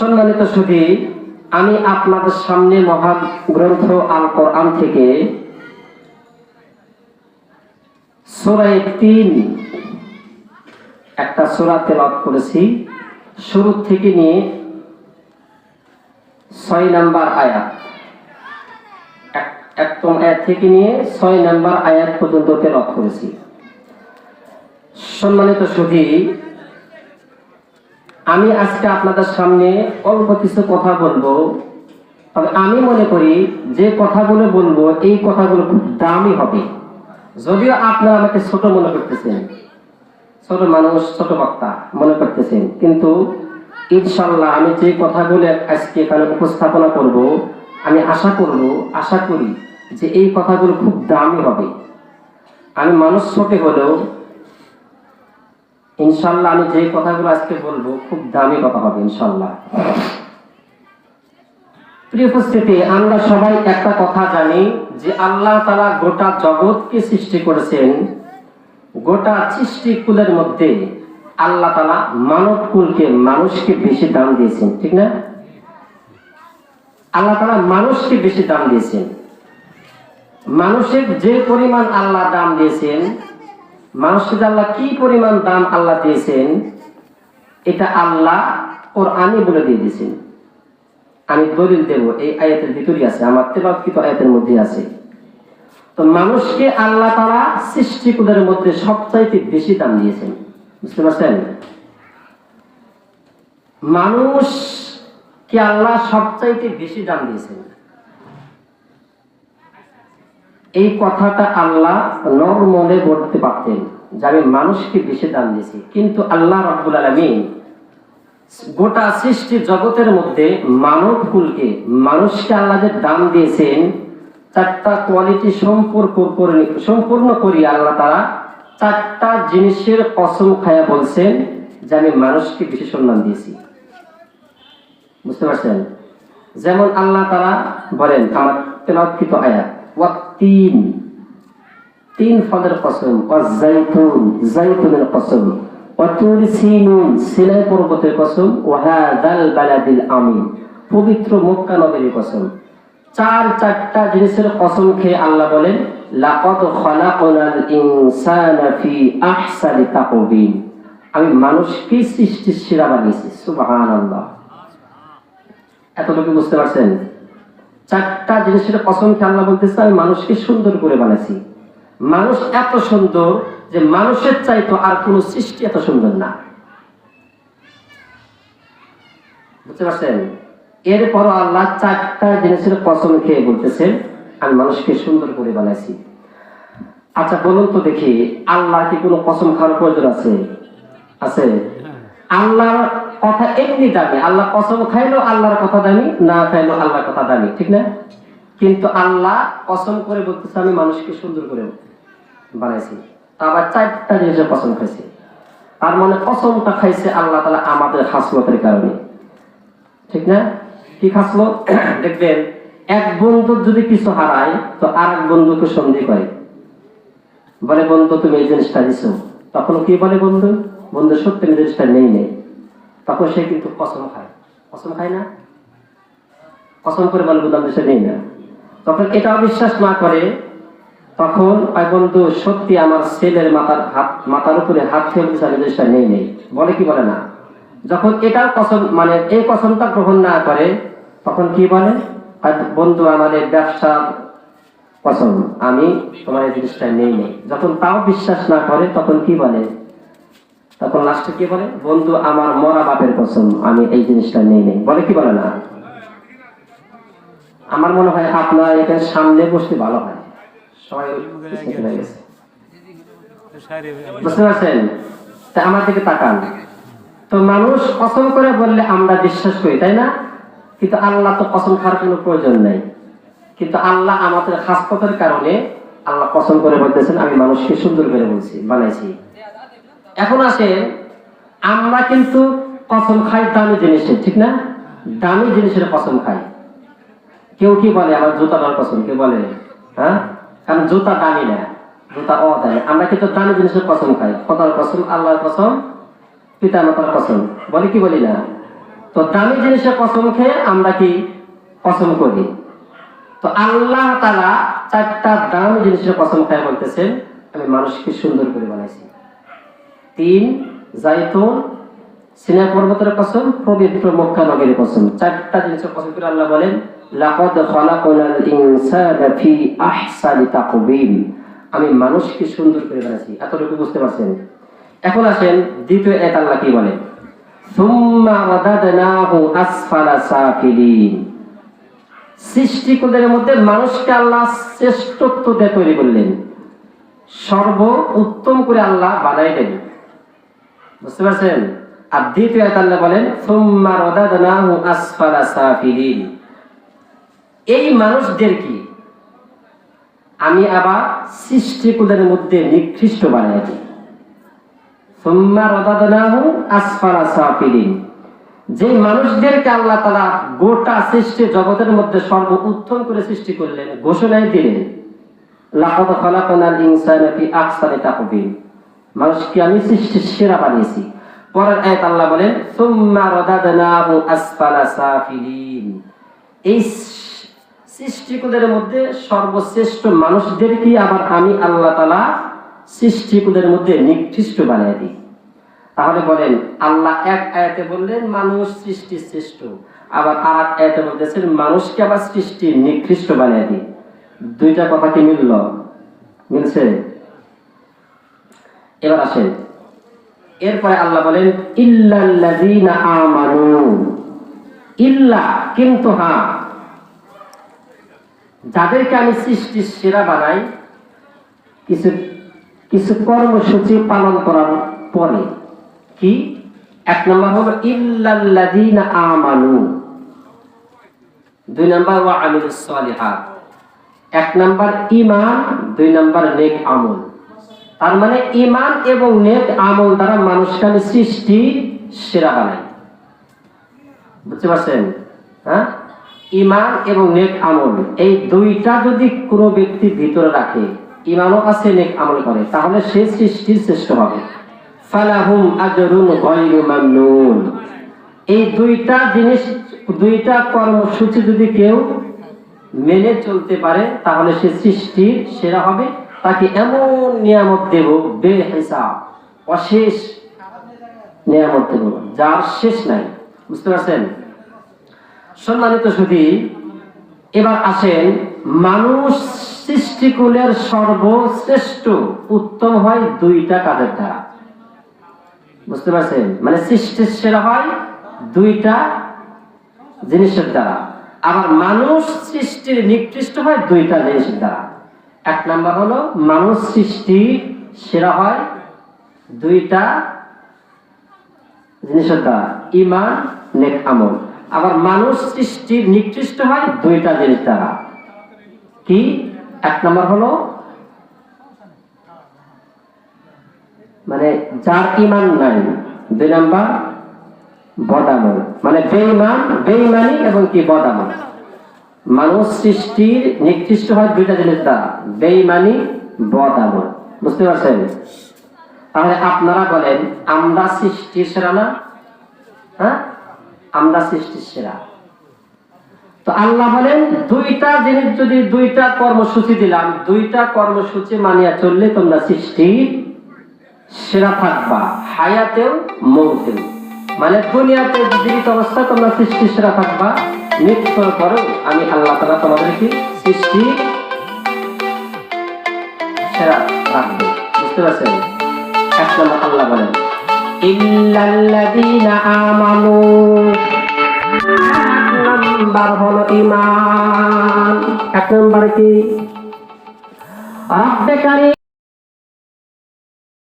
সম্মানিত সুধী, আমি আপনাদের সামনে মহান গ্রন্থ আল কোরআন থেকে সুরায় তিন, একটা সুরা তেলাওয়াত করেছি। শুরু থেকে নিয়ে ছয় নাম্বার আয়াত। এক- একদম আয়াত থেকে নিয়ে ছয় নাম্বার আয়াত পর্যন্ত তেলাওয়াত করেছি। সম্মানিত সুধী আমি আজকে আপনাদের সামনে অল্প কিছু কথা বলব। তবে আমি মনে করি যে কথাগুলো বলব, এই কথাগুলো খুব দামি হবে। যদিও আপনারা আমাকে ছোট মনে করতেছেন। ছোট মানুষ, ছোট বক্তা মনে করতেছেন। কিন্তু ইনশাল্লাহ আমি যে কথাগুলো আজকে এখানে উপস্থাপনা করব, আমি আশা করব, আশা করি যে এই কথাগুলো খুব দামি হবে। আমি মানুষ ছোটে হলেও ইনশাল্লাহ আমি যে কথাগুলো আজকে বলব, খুব দামি কথা হবে ইনশাল্লাহ। প্রিয় আমরা সবাই একটা কথা জানি যে আল্লাহ তালা গোটা জগৎকে সৃষ্টি করেছেন। গোটা সৃষ্টি কুলের মধ্যে আল্লাহ তালা মানব কুলকে মানুষকে বেশি দাম দিয়েছেন, ঠিক না? আল্লাহ তালা মানুষকে বেশি দাম দিয়েছেন। মানুষের যে পরিমাণ আল্লাহ দাম দিয়েছেন মানুষকে আল্লাহ কি পরিমাণ দাম আল্লাহ দিয়েছেন? এটা আল্লাহ ওর আনি বলে দিয়ে দিয়েছেন। আমি দলিল দেব, এই আয়াতের ভিতরে আছে, আমার তেবাকৃত আয়াতের মধ্যে আছে। তো মানুষকে আল্লাহ তারা সৃষ্টিকুলের মধ্যে সবচাইতে বেশি দাম দিয়েছেন। বুঝতে পারছেন? মানুষ মানুষকে আল্লাহ সবচাইতে বেশি দাম দিয়েছেন। এই কথাটা আল্লাহ নর্মলে বলতে পারতেন যে আমি মানুষকে বেশি দাম দিয়েছি। কিন্তু আল্লাহ রব্বুল আলমিন গোটা সৃষ্টি জগতের মধ্যে মানব কুলকে মানুষকে আল্লাহ যে দাম দিয়েছেন, চারটা কোয়ালিটি সম্পর্ক সম্পূর্ণ করি আল্লাহ তারা চারটা জিনিসের কসম খায়া বলছেন যে আমি মানুষকে বেশি সম্মান দিয়েছি। বুঝতে পারছেন? যেমন আল্লাহ তারা বলেন, আমার তেলাওয়াতকৃত আয়াত ওয়াতিন তিন ফলের কসম। ওয়াজাইতুন জাইতুনের কসম। ওয়াতুর সিনুন সিনাই পর্বতের কসম। ওয়াহাদাল বালাদিল আমিন। পবিত্র মক্কা নগরীর কসম। চার চারটা জিনিসের কসম খেয়ে আল্লাহ বলেন, লাকাদ খলাকনাল ইনসানা ফি আহসানি তাকওয়িম আমি মানুষকে সৃষ্টির সেরা বানিয়েছি। সুবহানাল্লাহ। এতটুকু বুঝতে পারছেন? চারটা জিনিসের কসম খেয়ে বলতেছে? আমি মানুষকে সুন্দর করে বানাইছি। মানুষ এত সুন্দর যে মানুষের চাইতো আর কোন সৃষ্টি এত সুন্দর না। বুঝতে পারছেন? এরপর আল্লাহ চারটা জিনিসের কসম খেয়ে বলতেছেন, আমি মানুষকে সুন্দর করে বানাইছি। আচ্ছা বলুন তো দেখি আল্লাহ কি কোনো কসম খাওয়ার প্রয়োজন আছে? আছে? আল্লাহর কথা এমনি দামি আল্লাহ কসম খাইলো, আল্লাহর কথা দামি না খাইলো, আল্লাহর কথা দামি ঠিক না? কিন্তু আল্লাহ কসম করে বলতেছে, আমি মানুষকে সুন্দর করে বানাইছি। আবার চারটা জিনিসের কসম খাইছে। তার মানে কসমটা খাইছে আল্লাহ তালা আমাদের হাসলতের কারণে। ঠিক না? কি খাসলো দেখবেন, এক বন্ধু যদি কিছু হারায়, তো আর এক বন্ধুকে সন্ধি করে। বলে, বন্ধু, তুমি এই জিনিসটা দিছো। তখন কি বলে বন্ধু? বন্ধু, সত্যি জিনিসটা নেই নেই। তখন সে কিন্তু কসম খায়। কসম খায় না? কসম করে বলে বন্ধু আমি নেই না। তখন এটাও বিশ্বাস না করে, তখন বন্ধু, সত্যি আমার ছেলের মাথার হাত, মাথার উপরে হাত থেকে বলছে আমি জিনিসটা নেই নেই। বলে কি বলে না? যখন এটা কসম মানে এই কসমটা গ্রহণ না করে, তখন কি বলে? বন্ধু আমাদের ব্যবসা কসম, আমি তোমার এই জিনিসটা নেই নেই। যখন তাও বিশ্বাস না করে, তখন কি বলে? তখন লাস্টে কি বলে? বন্ধু, আমার মরা বাপের কসম, আমি এই জিনিসটা নেই নেই। বলে কি বলে না? আমার মনে হয় আপনার এখানে সামনে বসতে ভালো হয়। বুঝতে পারছেন? তা আমার দিকে তাকান। তো মানুষ কসম করে বললে আমরা বিশ্বাস করি, তাই না? কিন্তু আল্লাহ তো কসম খাওয়ার কোনো প্রয়োজন নেই। কিন্তু আল্লাহ আমাদের খাসপথের কারণে আল্লাহ কসম করে বলতেছেন, আমি মানুষকে সুন্দর করে বলছি, বানাইছি। এখন আসে আমরা কিন্তু কসম খাই দামি জিনিসের, ঠিক না? দামি জিনিসের কসম খাই। কেউ কি বলে, আমার জুতা জুতাটার কসম কেউ বলে হ্যাঁ? কারণ জুতা দামি না, জুতা অদামি। আমরা কিন্তু দামি জিনিসের কসম খাই। খোদার কসম, আল্লাহর কসম পিতা মাতার কসম। বলে কি বলি না? তো দামি জিনিসের কসম খেয়ে আমরা কি কসম করি? তো আল্লাহ তারা চারটা দামি জিনিসের কসম খেয়ে বলতেছেন, আমি মানুষকে সুন্দর করে তিন, জাইতুন, সিনা পর্বতের কসম, পবিত্র মক্কা নগরের কসম। চারটা জিনিসের কসম করে আল্লাহ বলেন, লাকাদ খালাকনাল ইনসানা ফি আহসানি তাকবীম আমি মানুষকে সুন্দর করে বানাইছি। এতটুকু বুঝতে পারছেন? এখন আসেন দ্বিতীয় এক আল্লাহ কি বলেন? সুম্মা ওয়াদাদনাহু আসফালা সাফিলিন। সৃষ্টিকুলের মধ্যে মানুষকে আল্লাহ শ্রেষ্ঠত্ব দিয়ে তৈরি করলেন। সর্ব উত্তম করে আল্লাহ বানাই দেন বুঝতে পারছেন? আর দ্বিতীয় আল্লাহ বলেন, সুম্মা রাদাদনাহু আসফালা এই মানুষদের কি? আমি আবার সৃষ্টিকুলের মধ্যে নিকৃষ্ট বানাই দিই। সুম্মা রাদাদনাহু আসফালা সাফিলিন যে মানুষদেরকে আল্লাহ তালা গোটা সৃষ্টি জগতের মধ্যে সর্ব উত্তম করে সৃষ্টি করলেন ঘোষণায় দিলেন, লাকাদ খালাকনাল ইনসানা ফি তাকবীম মানুষকে আমি সৃষ্টির সেরা বানিয়েছি। পরের আয়াত আল্লাহ বলেন, সুম্মা রাদাদনাহু আসফালা সাফিলিন। এই সৃষ্টিকুলের মধ্যে সর্বশ্রেষ্ঠ মানুষদেরকে আবার আমি আল্লাহ তালা সৃষ্টিকুলের মধ্যে নিকৃষ্ট বানিয়ে দিই। তাহলে বলেন, আল্লাহ এক আয়াতে বললেন, মানুষ সৃষ্টি শ্রেষ্ঠ। আবার আর এক আয়াতে বলতেছেন, মানুষকে আবার সৃষ্টি নিকৃষ্ট বানিয়ে দিই। দুইটা কথা কি মিলল? মিলছে? এবার আসেন। এরপরে আল্লাহ বলেন, ইল্লাল্লাযীনা আমানু। ইল্লা কিন্তু হ্যাঁ যাদেরকে আমি সৃষ্টির সেরা বানাই, কিছু কিছু কর্মসূচি পালন করার পরে, কি? এক নম্বর হলো, ইল্লাল্লাযীনা আমানু। দুই নম্বর, ওয়া আমিলুস সালিহাত। এক নম্বর, ঈমান। দুই নম্বর, নেক আমল। তার মানে ইমান এবং নেক আমল দ্বারা মানুষকে সৃষ্টি, সেরা বানাই বুঝতে পারছেন? হ্যাঁ? ইমান এবং নেক আমল, এই দুইটা যদি কোনো ব্যক্তি ভিতরে রাখে ইমানও আছে, নেক আমল করে, তাহলে সে সৃষ্টির শ্রেষ্ঠ হবে। ফালাহুম আজরুন গায়রু মামনুন। এই দুইটা জিনিস, দুইটা কর্মসূচি যদি কেউ মেনে চলতে পারে, তাহলে সে সৃষ্টির সেরা হবে। তাকে এমন নিয়ামত দেব, বেহিসাব, অশেষ নিয়ামত দেব, যার শেষ নাই। বুঝতে পারছেন? সম্মানিত শুধু এবার আসেন, মানুষ সৃষ্টিকুলের সর্বশ্রেষ্ঠ, উত্তম হয় দুইটা কাজের দ্বারা। বুঝতে পারছেন? মানে সৃষ্টির সেরা হয় দুইটা জিনিসের দ্বারা। আবার মানুষ সৃষ্টির নিকৃষ্ট হয় দুইটা জিনিসের দ্বারা। এক নাম্বার হলো, মানুষ সৃষ্টি সেরা হয় দুইটা জিনিসের দ্বারা ইমান নেক আমল। আবার মানুষ সৃষ্টির নিকৃষ্ট হয় দুইটা জিনিস দ্বারা। কি? এক নম্বর হলো মানে যার ইমান নাই, দুই নাম্বার বদামল। মানে বেইমান বেইমানি এবং কি বদামল। মানুষ সৃষ্টির নিকৃষ্ট হয় দুইটা জিনিস দ্বারা বেইমানি বদামল বুঝতে পারছেন? তাহলে আপনারা বলেন, আমরা সৃষ্টির সেরা না? হ্যাঁ? আমরা সৃষ্টির সেরা। তো আল্লাহ বলেন, দুইটা জিনিস যদি দুইটা কর্মসূচি দিলাম, দুইটা কর্মসূচি মানিয়া চললে তোমরা সৃষ্টির সেরা থাকবা, হায়াতেও মৌতেও। মানে দুনিয়াতে জীবিত অবস্থা তোমরা সৃষ্টি সেরা থাকবা। মৃত্যুর পরেও আমি আল্লাহ তালা তোমাদেরকে সৃষ্টি সেরা রাখব। বুঝতে পারছেন? এক নম্বর আল্লাহ বলেন, ইল্লাল্লাযীনা আমানু। নাম্বার হলো ঈমান। এক নাম্বার কি?